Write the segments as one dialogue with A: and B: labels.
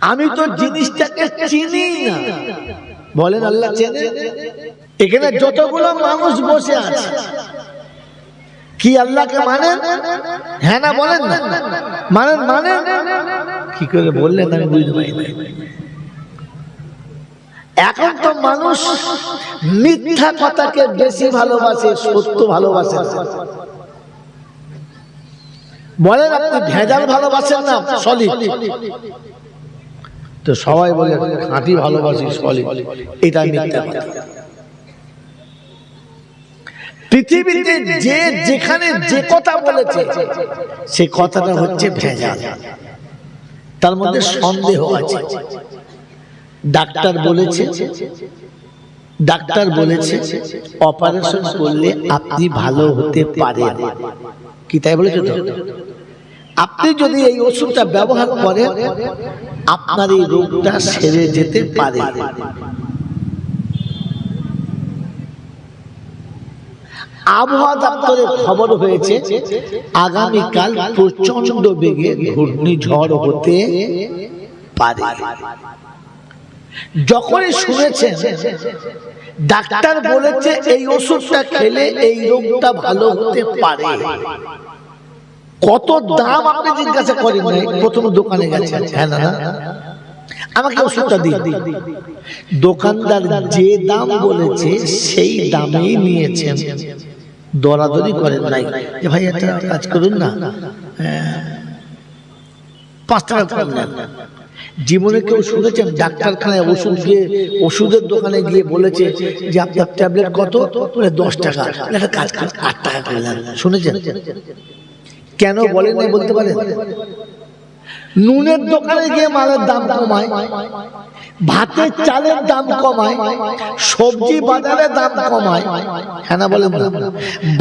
A: আমি তো জিনিসটাকে চিনি না। বলেন আল্লাহ চেনে এখানে যতগুলো মানুষ বসে আছে কি আল্লাহকে মানেন? হ্যাঁ না বলেন না। মানেন মানেন? কি করে বললেন আমি বুঝতে পারি না। এখন তো মানুষ মিথ্যা কথাকে বেশি ভালোবাসে সত্য ভালোবাসে বলেন আপনি ভেজাল ভালোবাসেন না? সলিড তো সবাই বলে খাঁটি ভালোবাসি সলিড এটা মিথ্যা পৃথিবীতে যে যেখানে যে কথা বলেছে, সে কথাটা হচ্ছে ভেজাল। তার মধ্যে সন্দেহ আছে। ডাক্তার বলেছে ডাক্তার বলেছে, অপারেশন করলে আপনি ভালো হতে পারেন। কি তাই বলেছে আপনি যদি এই ওষুধটা ব্যবহার করেন আপনার এই রোগটা সেরে যেতে পারে। আবহাওয়া দপ্তরে খবর হয়েছে, আগামীকাল প্রচণ্ড বেগে ঘূর্ণিঝড় হতে পারে। যখনই শুনেছেন, ডাক্তার বলেছে এই ওষুধটা খেলে এই রোগটা ভালো হতে পারে। কত দাম আপনি জিজ্ঞাসা করেন নাই? প্রথম দোকানে গেছেন। হ্যাঁ না আমাকে ওষুধটা দিন। দোকানদার যে দাম বলেছে, সেই দামেই নিয়েছেন। দরাদরি করেন নাই। যে ভাই, একটা কাজ করুন না। পাঁচ টাকা কম নেন। জীবনে কেউ শুনেছেন, ডাক্তারখানায় ওষুধ গিয়ে ওষুধের দোকানে গিয়ে বলেছে যে আপনার ট্যাবলেট কত? দশ টাকা। একটা কাজ আট টাকা করে শুনেছেন? কেন বলেন নাই বলতে পারেন? নুনের দোকানে গিয়ে মালের দাম কমায় ভাতের চালের দাম কমায় সবজি বাজারে দাম কমায়। হ্যাঁ না বলেন না?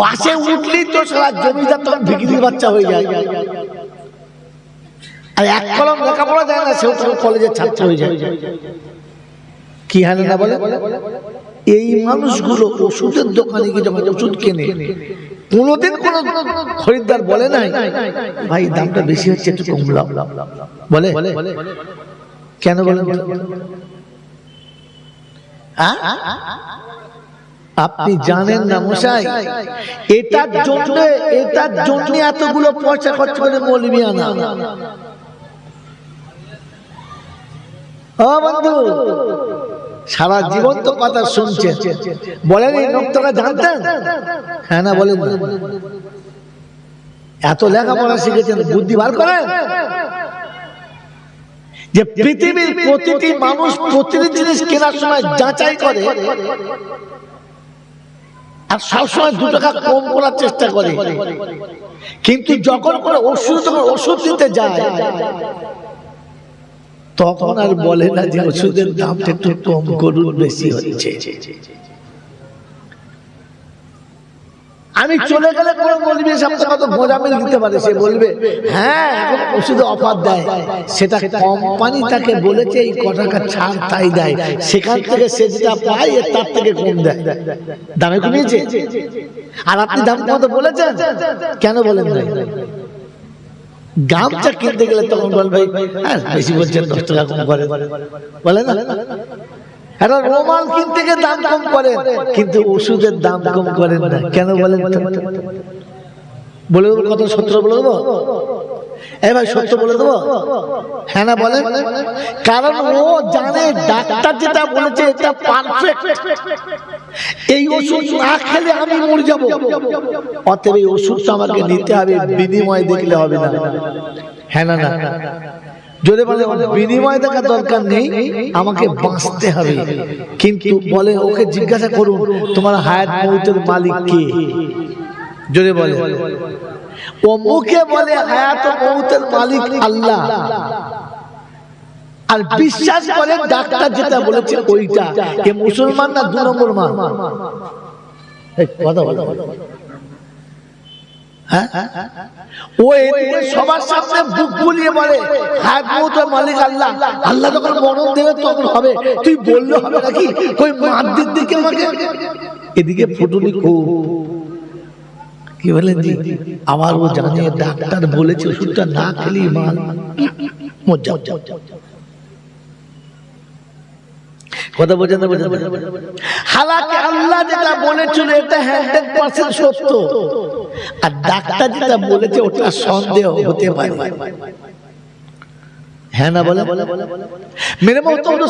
A: বাসে উঠলেই তো সারা জমিদার তখন বিক্রির বাচ্চা হয়ে যায়। আর এক কলম লেখাপড়া যায় না সেও কলেজের ছাত্র হয়ে যায়। কি হ্যাঁ না বলে এই মানুষগুলো ওষুধের দোকানে গিয়ে যখন ওষুধ কেনে কোনোদিন কোন খরিদ্দার বলে নাই, ভাই, দামটা বেশি হচ্ছে, একটু কমলাম বলে কেন? হ্যাঁ? আপনি জানেন না মশাই, এটার জন্য এটার জন্য এতগুলো পয়সা খরচ করে মৌলবি আনা ও বন্ধু সারা জীবন তো কথা শুনছেন বলেন এই নোকটাকা জানতেন? হ্যাঁ না বলেন। এত লেখাপড়া শিখেছেন বুদ্ধি বার করেন? যে পৃথিবীর প্রতিটি মানুষ প্রতিটি জিনিস কেনার সময় যাচাই করে আর সবসময় দু টাকা কম করার চেষ্টা করে। কিন্তু যখন করে ওষুধ ওষুধ দিতে যায় তখন আর বলে না যে ওষুধের দামটা একটু কম করুন, বেশি হচ্ছে। আমি চলে গেলে কোনো বলবি কত গোজামিল দিতে পারে, সে বলবে হ্যাঁ এখন ওষুধে অফার দেয়। সেটা কোম্পানি তাকে বলেছে, এই ক ছাড় তাই দেয়। সেখান থেকে সে যেটা পায় তার থেকে কম দেয়। দামে কমিয়েছে? আর আপনি দাম কত বলেছেন? কেন বলেন নাই? গামছা কিনতে গেলে তখন বল ভাই হ্যাঁ বেশি বলছেন দশ টাকা কম করে। বলে না? একটা রোমাল কিনতে গিয়ে দাম কম করে, কিন্তু ওষুধের দাম কম করেন না। কেন বলেন? বলে কত সত্য বলে দেবো? ভাই বলে দেবো? হ্যাঁ না কারণ ও জানে, ডাক্তার যেটা এই ওষুধ না খেলে অতএব এই ওষুধটা আমাকে নিতে হবে, বিনিময় দেখলে হবে না। হ্যাঁ না যদি বলে, বিনিময় দেখার দরকার নেই, আমাকে বাঁচতে হবে। কিন্তু বলে, ওকে জিজ্ঞাসা করুন, তোমার হায়াত মালিক কে? যদি বলে। ও মুখে বলে হায়াত মৌতের মালিক আল্লাহ। আর বিশ্বাস করে ডাক্তার যেটা বলেছে ওইটা। মুসলমান না দু নম্বর মা? এই, কথা বলো। হ্যাঁ? মালিক আল্লাহ। হবে। তুই হবে নাকি? দিকে এদিকে ফুটুনি খুব কি বলেন জি আবার ও ডাক্তার বলেছে ওষুধটা না খেলেই মাল। আল্লাহ যেটা হ্যাঁ না বলে মেরে বুজুর্গ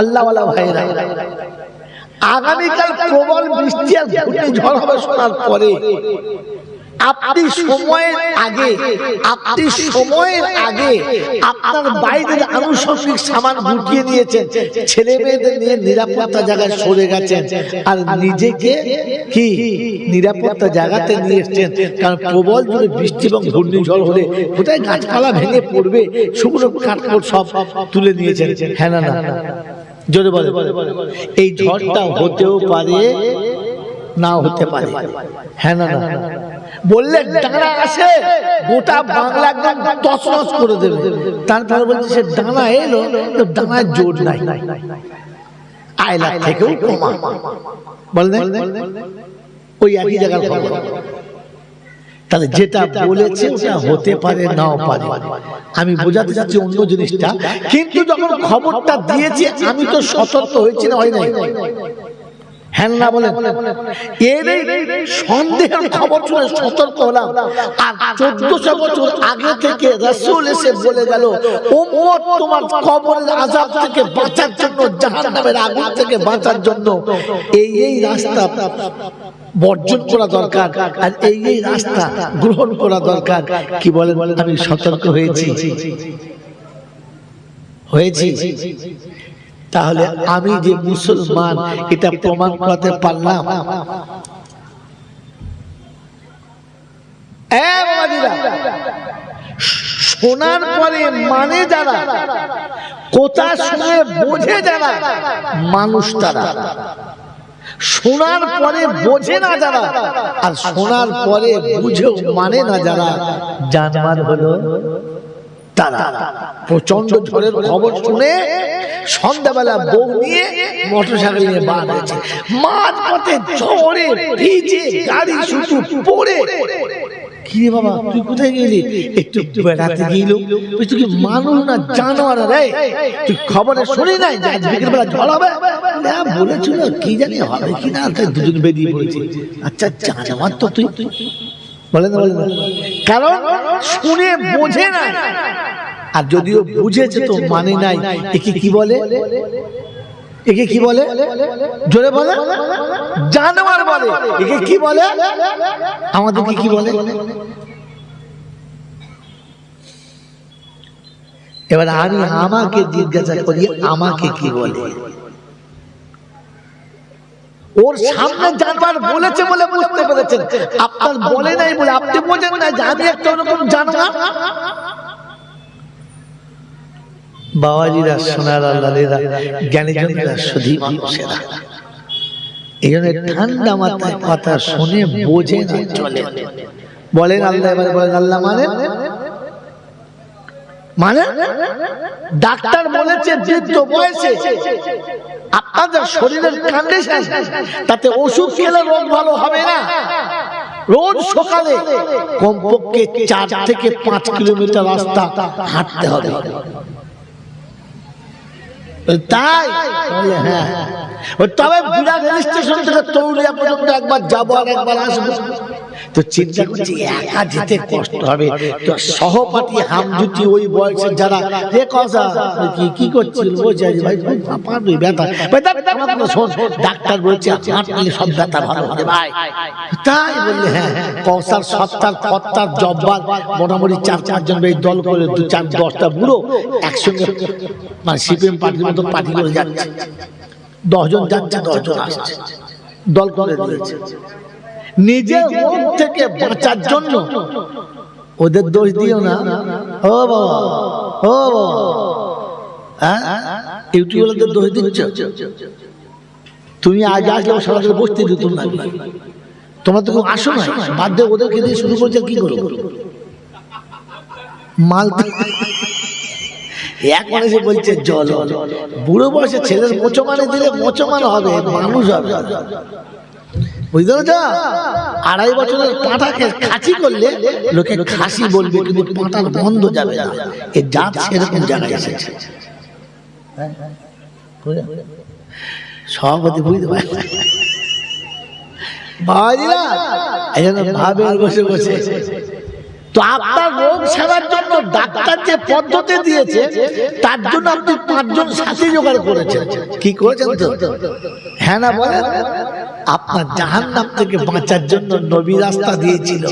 A: আল্লাহওয়ালা ভাইরা। আগামীকাল প্রবল বৃষ্টি আর ঝড় হবে শোনার পরে। আপনি সময়ের আগে, আপনি সময়ের আগে আপনার বাইরের আনুষঙ্গিক সামান গুটিয়ে নিয়েছেন ছেলে মেয়েদের নিয়ে নিরাপত্তা জায়গায় সরে গেছেন আর নিজেকে কি? নিরাপত্তা জায়গাতে নিয়ে এসছেন। কারণ প্রবল জোরে বৃষ্টি এবং ঘূর্ণিঝড় হলে কোথায় গাছপালা ভেঙে পড়বে, শুকনো কাঠকোট সব তুলে নিয়েছেন। হ্যাঁ না না। জোরে বলে এই ঝড়টা হতেও পারে না হতে পারে। হ্যাঁ না না বললে ডানা আসে গোটা বাংলা একদম দশ করে দেবে। তারপরে বলছে সে ডানা এলো তো ডানার জোর নাই। আয়লা থেকেও কমা। বললেন ওই একই জায়গার খবর। তাহলে যেটা বলেছে ওটা হতে পারে নাও পারে। আমি বোঝাতে চাচ্ছি অন্য জিনিসটা কিন্তু যখন খবরটা দিয়েছি আমি তো সতর্ক হয়েছি না হয় নাই। হ্যাঁ না বলেন। এর সন্দেহের খবর শুনে সতর্ক হলাম। আর চোদ্দশো বছর আগে থেকে রসুল এসে বলে গেল উম্মত তোমার কবরের থেকে বাঁচার জন্য জাহান্নামের আগুন থেকে বাঁচার জন্য। এই এই রাস্তা। বর্জন করা দরকার আর এই এই রাস্তা গ্রহণ করা দরকার। কি বলেন? আমি সতর্ক হয়েছি। হয়েছি। তাহলে আমি যে মুসলমান, এটা প্রমাণ করতে পারলাম। শোনার পরে মানে যারা, কোথা শুনে বোঝে যারা, মানুষ তারা। শোনার পরে বোঝে না যারা, আর শোনার পরে বুঝেও মানে না যারা, জানবার হলো তারা। প্রচণ্ড ঝড়ের খবর শুনে সন্ধ্যাবেলা নিয়ে নিয়ে ঝড়ে ভিজে গাড়ি শুধু পড়ে কি রে বাবা, তুই কোথায় গেলি? একটু বেড়াতে গেল তুই তুই মানুষ না, জানোয়ার রে। তুই খবরে শুনি নাই যে আজ বিকেল বেলা ঝড় হবে? না, বলেছিল কি জানি হবে কি না, তাই দুজন বেরিয়ে পড়েছে। আচ্ছা জানোয়ার তো তুই? বলে না বলে না কারণ শুনে বোঝে না আর যদিও বুঝেছে তো মানে নাই, একে কি বলে? একে কি বলে? জোরে বলে? জানোয়ার বলে। একে কি বলে? কি বলে? এবার আমি আমাকে জিজ্ঞাসা করি, আমাকে কি বলে? ওর সামনে জানবার বলেছে বলে বুঝতে পেরেছেন। আপনার বলে নাই বলে, আপনি বোঝেন না যে আমি একটা ওরকম জানোয়ার। বাবাজিরা সোনার আল্লাহরা জ্ঞানী জনেরা শুধু মানুষেরা এই জন্য ঠান্ডা মাথায় কথা শুনে বোঝে চলে। বলেন আল্লাহ, এবার বলেন আল্লাহ মানে? মানে? ডাক্তার বলেছে, বৃদ্ধ বয়সে আপনাদের শরীরের কন্ডিশন তাতে ওষুধ খেলে রোগ ভালো হবে না। রোজ সকালে কমপক্ষে চার থেকে পাঁচ কিলোমিটার রাস্তা হাঁটতে হবে। তাই? বলে হ্যাঁ। ও তবে বিরাট রেল স্টেশন থেকে তরুলিয়া পর্যন্ত একবার যাব, আর একবার আসব। তো চিন্তা করছি একা যেতে কষ্ট হবে। তো সহপাঠী হামজুতি ওই বয়সের যারা কি কি করছিল ভাই ব্যথা ডাক্তার বলছে সব ব্যথা ভালো হবে, ভাই। তাই বললে হ্যাঁ কৌসার, সত্তার ফত্তার জব্বার, মোটামুটি চার চারজন এই দল করে দু চার, দশটা বুড়ো একসঙ্গে মানে সিপিএম পার্টির মতো পার্টি করে যাচ্ছে। দশজন যাচ্ছে, দশজন আসছে। দল করে দিয়েছে। নিজের রোগ থেকে বাঁচার জন্য ওদের দোষ দিও না। ও বাবা। ও বাবা। হ্যাঁ? ইউটিউবারদের দোষ দিচ্ছ? তুমি আজ আসলে সবাই বসতে দিত না। তোমরা তো আসো না বাধ্য ওদেরকে দিয়ে শুরু করছে কি করব? মাল এখন এসে বলছে জল বুড়ো বয়সে ছেলের মোচমানে দিলে মোচমান হবে মানুষ হবে। বুঝতে পেরেছ? আড়াই বছরের পাঁঠাকে খাসি করলে লোকে খাসি বলবে, কিন্তু পাঁঠার বন্ধ যাবে না। এ জাত সেরকম জায়গায় এসেছে সভাপতি বুঝতে পারে বাবাজিরা এই জন্য ভাবেন বসে বসে। তো আপনার রোগ সারার জন্য ডাক্তার যে পদ্ধতি দিয়েছে, তার জন্য আপনি পাঁচজন সাথী জোগাড় করেছেন। কি করেছেন তো? হ্যাঁ না বলেন? আপনার জাহান থেকে বাঁচার জন্য নবী রাস্তা দিয়েছিল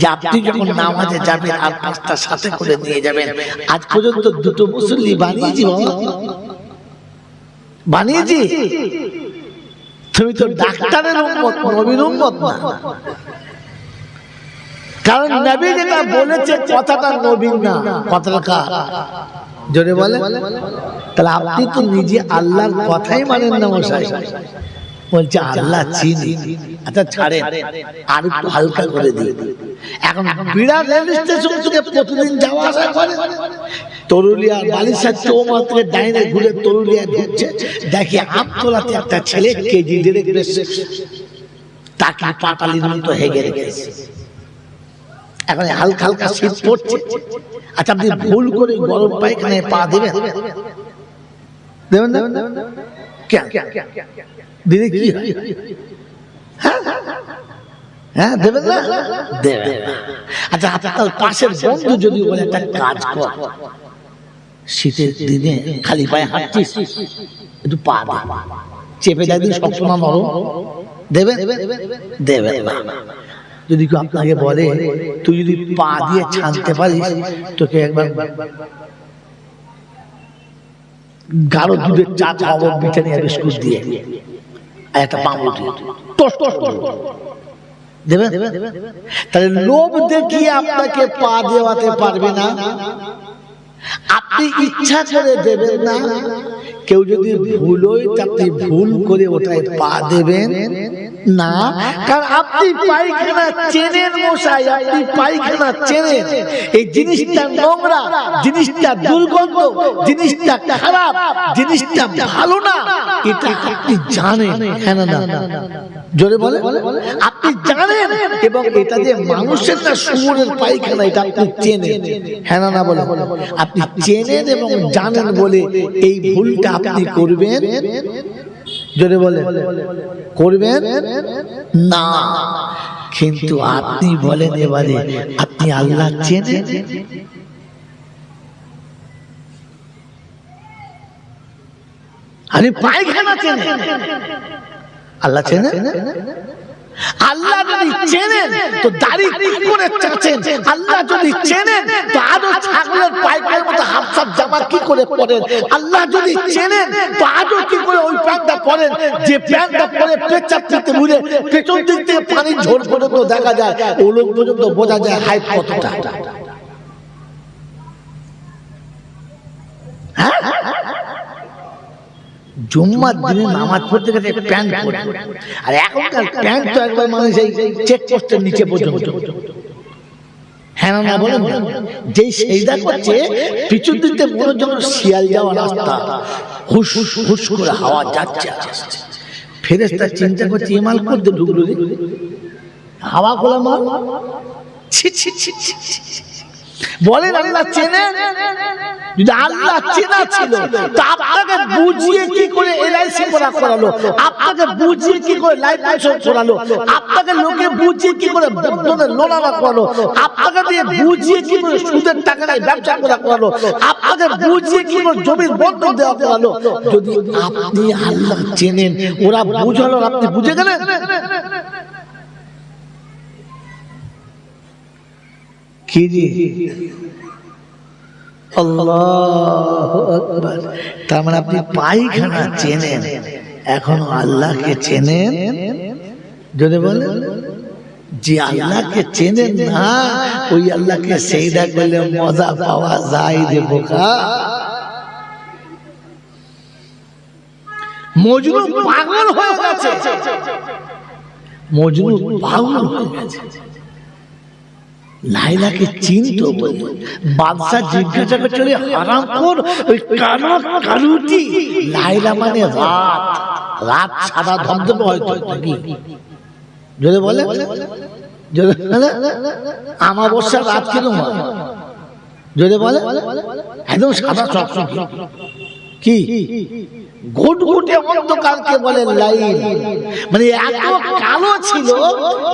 A: যে আপনি যখন নামাজে যাবেন, আর পাঁচটা সাথে করে নিয়ে যাবেন। আজ পর্যন্ত দুটো মুসল্লি বানিয়েছি বানিয়েছি? তুমি তো ডাক্তারের উন্মত নবীর উন্মত না। কারণ নবী যেটা বলেছে কথাটা নবীন না কথাটা কার? জোরে বলে তাহলে আপনি তো নিজে আল্লাহর কথাই মানেন না মশাই। বলছে আল্লাহ চিনি। আচ্ছা ছাড়ে আর একটু হালকা করে দিই। এখন বিরাট রেল স্টেশন থেকে প্রতিদিন যাওয়া আসা করে। তরুলিয়া বালিশার চৌমা থেকে ডাইনে ঘুরে তরুলিয়া ঢুকছে। দেখি আমতলাতে একটা ছেলে কেজি বেশি তাকে পাটালির মতো হেগে রেখেছে। এখন হালকা হালকা শীত পড়ছে। আচ্ছা আপনি ভুল করে গরম পায়খানায় পা দেবেন। দেবেন। কেন? দিলে কি হ্যাঁ? হ্যাঁ? দেবেন না? দেবেন। আচ্ছা আপনার পাশের বন্ধু যদি বলে একটা কাজ কর শীতের দিনে খালি পায়ে হাঁটছিস একটু পা চেপে যাই দিন সবসময় নরম দেবেন? দেবেন না। যদি কেউ আপনাকে বলে, তুই যদি পা দিয়ে ছানতে পারিস, তোকে একবার গাঢ় দুধের চা খাওয়াবো ব্রিটানিয়া বিস্কুট দিয়ে। আর একটা করে দেবেন? তাহলে লোভ দেখিয়ে আপনাকে পা দেওয়াতে পারবে না। আপনি ইচ্ছা করে দেবেন না। কেউ যদি ভুল হয় তা ভুল করে ওটায় পা দেবেন? না। কারণ আপনি পায়খানা চেনেন মশাই, আপনি পায়খানা চেনেন। এই জিনিসটা নোংরা, জিনিসটা দুর্গন্ধ, জিনিসটা খারাপ, জিনিসটা ভালো না। এটা আপনি জানেন হ্যাঁ না না জোরে বলে আপনি জানেন এবং এটা যে মানুষের না শুয়োরের পায়খানা, এটা আপনি চেনেন। হ্যাঁ না না বলে আপনি চেনেন এবং জানেন বলে এই ভুলটা আপনি করবেন? জোরে বলে করবেন? না। কিন্তু আপনি বলেন এবারে আপনি আল্লাহ চেনেন? আমি পায়খানা চেনেন? আল্লাহ চেনেন? আল্লাহ যদি চেনেন তো দাড়ি কি করে চাচেন। আল্লাহ যদি চেনেন তো আদৌ ছাগলের পাইপের হাফ জামা কি করে পরেন আল্লাহ যদি চেনেন, তো আদৌ কি করে ওই প্যান্টটা পরেন? যে প্যান্টটা পরে পেঁচা পেতে ঘুরে পেছন দিক থেকে ঝোল পর্যন্ত দেখা যায় পর্যন্ত বোঝা যায় কতটা। হ্যাঁ? জুম্মার দিনে নামাজ পড়তে গেছে প্যান্ট আর এখনকার প্যান্ট তো একবার মানে সেই চেক পোস্টের নিচে পর্যন্ত। হ্যাঁ না বলেন যেই সেইটা করছে পিছন থেকে মনে জন্য শিয়াল যাওয়া রাস্তা। হুস হুস হুস করে হাওয়া যাচ্ছে। ফেরেস্তা চিন্তা করছে এমাল করতে ঢুকলো রে। হাওয়া খোলা মাল ছি ছি ছি, ছি। বলেন আল্লাহ চেনেন? যদি আল্লাহ চেনা ছিল, তা আপনাকে বুঝিয়ে কি করে এলআইসি করা করালো? আপনাকে বুঝিয়ে কি করে লাইফ ইন্স্যুরেন্স করালো? আপনাকে লোকে বুঝিয়ে কি করে বন্ধনের লোনারা করালো? আপনাকে দিয়ে বুঝিয়ে কি করে সুদের টাকা দিয়ে ব্যবসা করা করালো? আপনাকে বুঝিয়ে কি করে জমির বন্ধক দেওয়া করালো? যদি আপনি আল্লাহ চেনেন, ওরা বুঝালো আপনি বুঝে গেলেন? কি জি? আকবার। তার মানে আপনি পায়খানা চেনেন। এখনও আল্লাহকে চেনেন? যদি বলেন, যে আল্লাহকে চেনেন না, ওই আল্লাহকে সেইদা করলে মজা পাওয়া যায় রে বোকা। মজনু পাগল হয়ে গেছে। মজনু পাগল হয়ে গেছে। লাইলাকে চিনত বাদশা জিজ্ঞাসা "ওরে হারামখোর ওই লাইলা মানে রাত। রাত সাদা ধবধবে হয়তো যদি বলে আমাবস্যার রাত কিরম হয়? যদি বলে, একদম সাদা চকচকে। কি? ঘুটঘুটে অন্ধকারকে বলে লাইন মানে এত কালো ছিল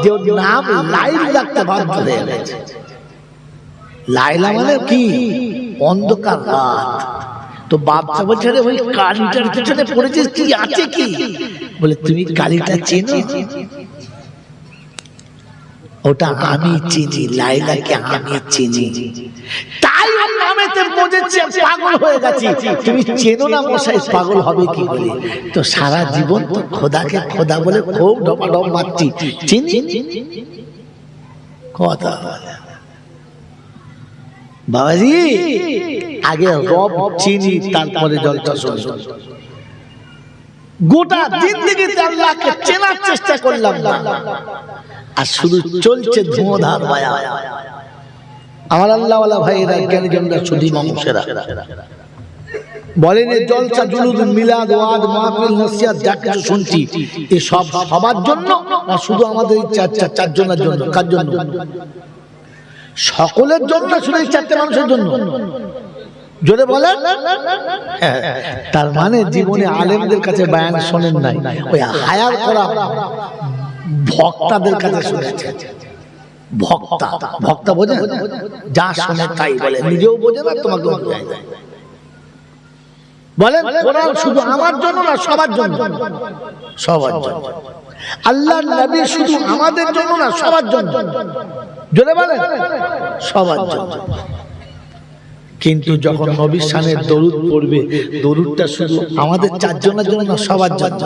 A: যে ওর নাম রাখতে বাধ্য হয়ে গেছে। লাইলা মানে কি? অন্ধকার রাত। তো বাচ্চা বলছে ওই কালিটার পিছনে পড়েছিস, কি আছে কি? বলে, তুমি কালিটা চেনো? ওটা আমি চিনি, লাইলাকে আমি চিনি। পাগল হয়ে গেছি। তুমি চেনো না মশাই পাগল হবে কি করে তো সারা জীবন তো খোদাকে খোদা বলে খুব মারছি। চিনি? কথা বাবাজি, আগে রব, চিনি, তারপরে জলটা শুনছ গোটা জিন্দিগিতে আল্লাহকে চেনার চেষ্টা করলাম না। আর শুধু চলছে ধুঁধার মায়া। আমার আল্লাহওয়ালা ভাইয়েরা জ্ঞানী জনরা শুধু মানুষেরা বলেন জলসা জুলুদ মিলাদ ওয়াদ মাহফিল নসিহত যা কিছু শুনছি এ সব সবার জন্য না শুধু আমাদের চার চার চারজনের জন্য? কার জন্য? সকলের জন্য শুধু চারটে মানুষের জন্য। জোরে বলেন। হ্যাঁ, তার মানে জীবনে আলেমদের কাছে বায়ান শোনেন নাই। ওই হায়ার করা ভক্তাদের কাছে শুনেছে ভক্তা ভক্তা বোঝে যা শোনে তাই বলে, নিজেও বোঝে না তোমাকে বলেন কোরআন শুধু আমার জন্য না, সবার জন্য। সবার জন্য। আল্লাহ নবী শুধু আমাদের জন্য না, সবার জন্য। জোরে বলেন? সবার জন্য। কিন্তু যখন নবীর সামনে দরুদ পড়বে, দরুদটা শুধু আমাদের চারজনের জন্য না, সবার জন্য।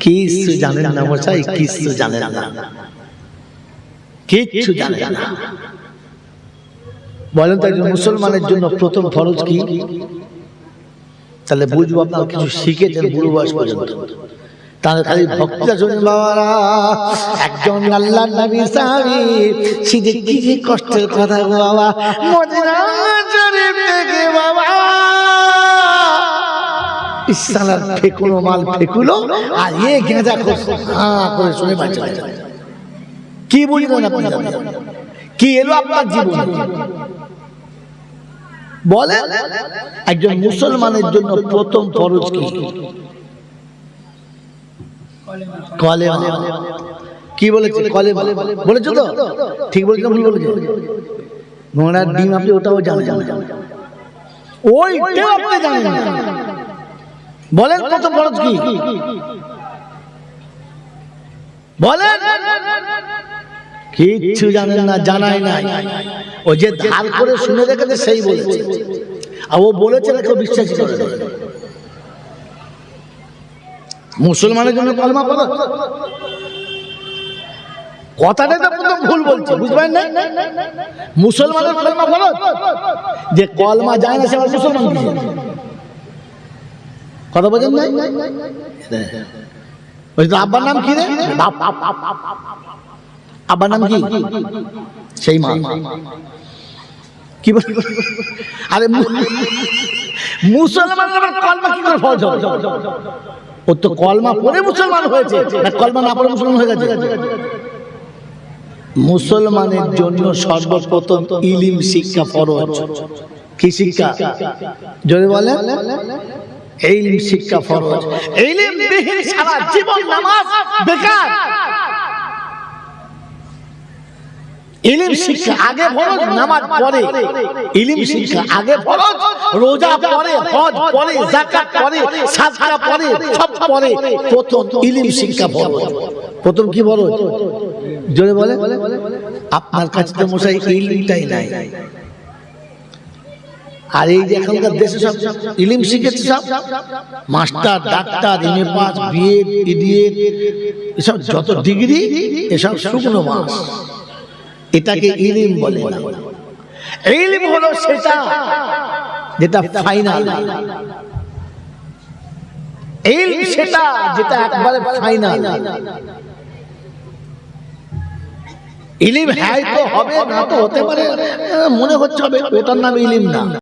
A: কিছু জানেন না মশাই কিছু জানেন না। কিচ্ছু জানেন না। বলেন তো একজন মুসলমানের জন্য প্রথম ফরজ কি? তাহলে বুঝব আপনার কিছু শিখেছেন বুড়ো বয়স পর্যন্ত। তাহলে খালি ভক্তরা শুনে বাবারা একজন আল্লাহ নবী সাহাবী সিধে কি যে কষ্টের কথা গো বাবা। মদিনা শরীফ থেকে বাবা। ইসালার ফেকুলো মাল ফেকুলো। আর এ গেঁজা হ্যাঁ করে শুনে বাঁচা। কি বুঝলেন আপনি কি এলো আপনার জীবন? বলে একজন মুসলমানের জন্য প্রথম ফরজ কি? কি? বলেছে? কলে বলেছ? তো? ঠিক বলেছ ভুল বলেছ? ডিম আপনি ওটাও জানেন। ওই আপনি জানেন। বলেন প্রথম ফরজ কি? বলেন। কিচ্ছু জানেন না, জানাই নাই। ও যে ধার করে শুনে রেখেছে, সেই বলেছে। আর ও বলেছে না, কেউ বিশ্বাস করে মুসলমানের জন্য কলমা পড়ো। কথাটা তো ভুল বলছে, বুঝবেন মুসলমানের কলমা পড়ো। যে কলমা যায় না, সে কথা না ওই তো আব্বার নাম কি রে? আব্বার নাম কি? সেই মা। কি বল আরে মু- মুসলমানের কলমা কি করে ফরজ হবে? ও তো কলমা পড়ে মুসলমান হয়েছে কলমা না পড়ে মুসলমান হয়ে গেছে? মুসলমানের জন্য সর্বপ্রথম ইলিম শিক্ষা ফরজ। কি শিক্ষা? যদি বলে ইলিম শিক্ষা ফরজ। ইলিম বিহীন সারা জীবন নামাজ বেকার। ইলিম শিক্ষা আগে ফরজ নামাজ পড়ে। ইলিম শিক্ষা আগে ফরজ। রোজা পড়ে হজ পড়ে যাকাত পড়ে সাদকা পড়ে সব পড়ে। প্রথম ইলিম শিক্ষা ফরজ। প্রথম কি ফরজ? জোরে বলে আপনার কাছে তো মশাই ইলিমটাই নাই। আর এই যে এখনকার দেশে সব ইলিম শিখেছে সব মাস্টার ডাক্তার এম এ পাস বিএ ইডিএড এসব যত ডিগ্রি এসব শুকনো মাস। এটাকে ইলিম বলে না। ইলিম হলো সেটা। যেটা ফাইনাল ইলম সেটা যেটা একবারে ফাইনাল ইলিম হ্যাঁ তো হবে না তো হতে পারে। মনে হচ্ছে হবে ওটার নাম ইলিম না।